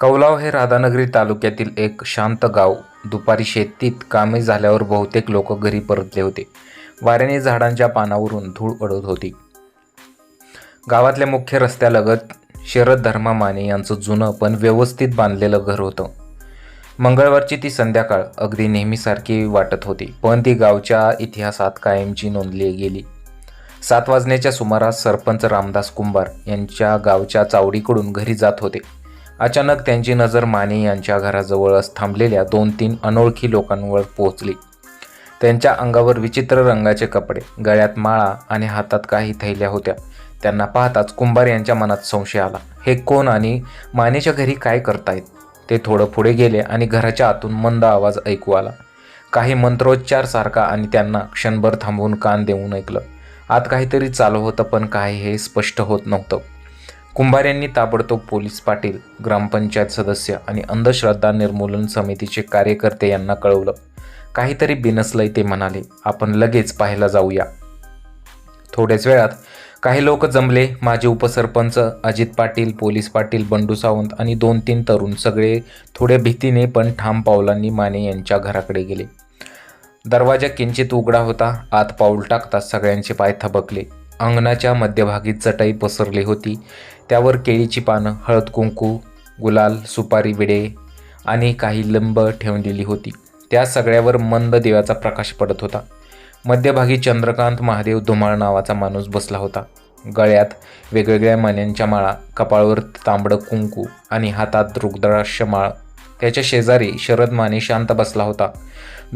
कौलाव हे राधानगरी तालुक्यातील एक शांत गाव. दुपारी शेतीत कामे झाल्यावर बहुतेक लोक घरी परतले होते. वाऱ्याने झाडांच्या पानावरून धूळ उडत होती. गावातल्या मुख्य रस्त्यालगत शरद धर्मा माने यांचं जुनं पण व्यवस्थित बांधलेलं घर होतं. मंगळवारची ती संध्याकाळ अगदी नेहमीसारखी वाटत होती पण ती गावच्या इतिहासात कायमची नोंदली गेली. सात वाजण्याच्या सुमारास सरपंच रामदास कुंभार यांच्या गावच्या चावडीकडून घरी जात होते. अचानक त्यांची नजर माने यांच्या घराजवळच थांबलेल्या दोन तीन अनोळखी लोकांवर पोहोचली. त्यांच्या अंगावर विचित्र रंगाचे कपडे गळ्यात माळा आणि हातात काही थैल्या होत्या. त्यांना पाहताच कुंभार यांच्या मनात संशय आला. हे कोण आणि मानेच्या घरी काय करतायत? ते थोडं पुढे गेले आणि घराच्या आतून मंद आवाज ऐकू आला. काही मंत्रोच्चार सारखा आणि त्यांना क्षणभर थांबवून कान देऊन ऐकलं. आत काहीतरी चालू होतं पण काय हे स्पष्ट होत नव्हतं. कुंभार यांनी ताबडतोब पोलीस पाटील ग्रामपंचायत सदस्य आणि अंधश्रद्धा निर्मूलन समितीचे कार्यकर्ते यांना कळवलं. काहीतरी बिनसलंय ते म्हणाले आपण लगेच पाहायला जाऊया. थोड्याच वेळात काही लोक जमले माजी उपसरपंच अजित पाटील पोलीस पाटील बंडू सावंत आणि दोन तीन तरुण सगळे थोड्या भीतीने पण ठाम पावलांनी माने यांच्या घराकडे गेले. दरवाजा किंचित उघडा होता. आत पाऊल टाकताच सगळ्यांचे पाय थबकले. अंगणाच्या मध्यभागी चटई पसरली होती. त्यावर केळीची पानं हळद कुंकू गुलाल सुपारी विडे आणि काही लंब ठेवलेली होती. त्या सगळ्यावर मंद देवाचा प्रकाश पडत होता. मध्यभागी चंद्रकांत महादेव धुमाळ नावाचा माणूस बसला होता. गळ्यात वेगवेगळ्या मान्यांच्या माळा कपाळावर तांबडं कुंकू आणि हातात रुद्राक्ष माळ त्याच्या शेजारी शरद माने शांत बसला होता.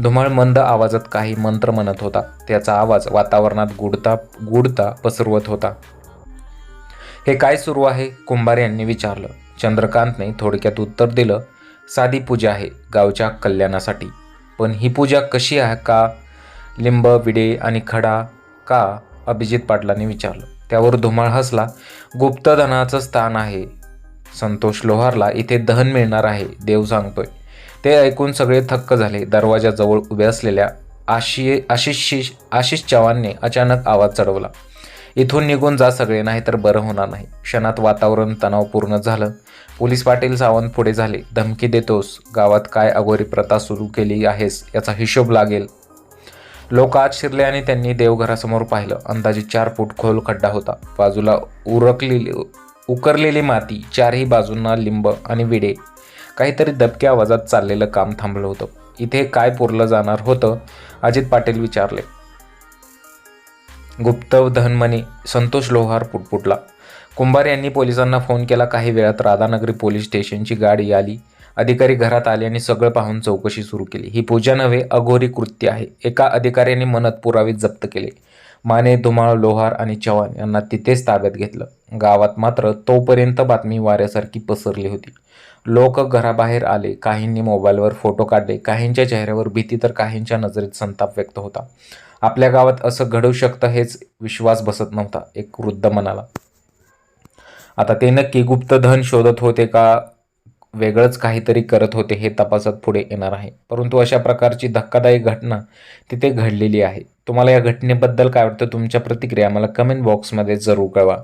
धुमाळ मंद आवाजात काही मंत्र म्हणत होता. त्याचा आवाज वातावरणात गुडता गुडता पसरवत होता. हे काय सुरू आहे? कुंभार यांनी विचारलं. चंद्रकांतने थोडक्यात उत्तर दिलं साधी पूजा आहे गावच्या कल्याणासाठी. पण ही पूजा कशी आहे का? लिंब विडे आणि खडा का? अभिजित पाटलांनी विचारलं. त्यावर धुमाळ हसला. गुप्तधनाचं स्थान आहे. संतोष लोहारला इथे दहन मिळणार आहे देव सांगतोय. ते ऐकून सगळे थक्क झाले. दरवाजाजवळ उभे असलेल्या आशी आशिष आशिष चव्हाणने अचानक आवाज चढवला. इथून निघून जा सगळे नाही तर बरं होणार नाही. क्षणात वातावरण तणावपूर्ण झालं. पोलीस पाटील सावंत पुढे झाले. धमकी देतोस. गावात काय अगोरी प्रथा सुरू केली आहेस याचा हिशोब लागेल. लोक आत शिरले आणि त्यांनी देवघरासमोर पाहिलं. अंदाजे चार फूट खोल खड्डा होता. बाजूला उरकलेली उकरलेली माती चारही बाजूंना लिंब आणि विडे. काहीतरी दबक्या आवाजात चाललेलं काम थांबलं होतं. इथे काय पुरलं जाणार होतं अजित पाटील विचारले. गुप्त धनमनी संतोष लोहार पुटपुटला. कुंभार यांनी पोलिसांना फोन केला. काही वेळात राधानगरी पोलीस स्टेशनची गाडी आली. अधिकारी घरात आले आणि सगळं पाहून चौकशी सुरू केली. ही पूजा नव्हे अघोरी कृत्य आहे. एका अधिकाऱ्याने मनात पुरावे जप्त केले. माने धुमाळ लोहार आणि चव्हाण यांना तिथेच ताब्यात घेतलं. गावात मात्र तोपर्यंत बातमी वाऱ्यासारखी पसरली होती. लोक घराबाहेर आले. काहींनी मोबाईलवर फोटो काढले. काहींच्या चेहऱ्यावर भीती तर काहींच्या नजरेत संताप व्यक्त होता. आपल्या गावात असं घडू शकतं हेच विश्वास बसत नव्हता एक वृद्ध म्हणाला आता ते नक्की गुप्तधन शोधत होते का वेगळंच काहीतरी करत होते हे तपासात पुढे येणार आहे. परंतु अशा प्रकारची धक्कादायक घटना तिथे घडलेली आहे. तुम्हाला या घटनेबद्दल काय वाटतं? तुमच्या प्रतिक्रिया मला कमेंट बॉक्समध्ये जरूर कळवा.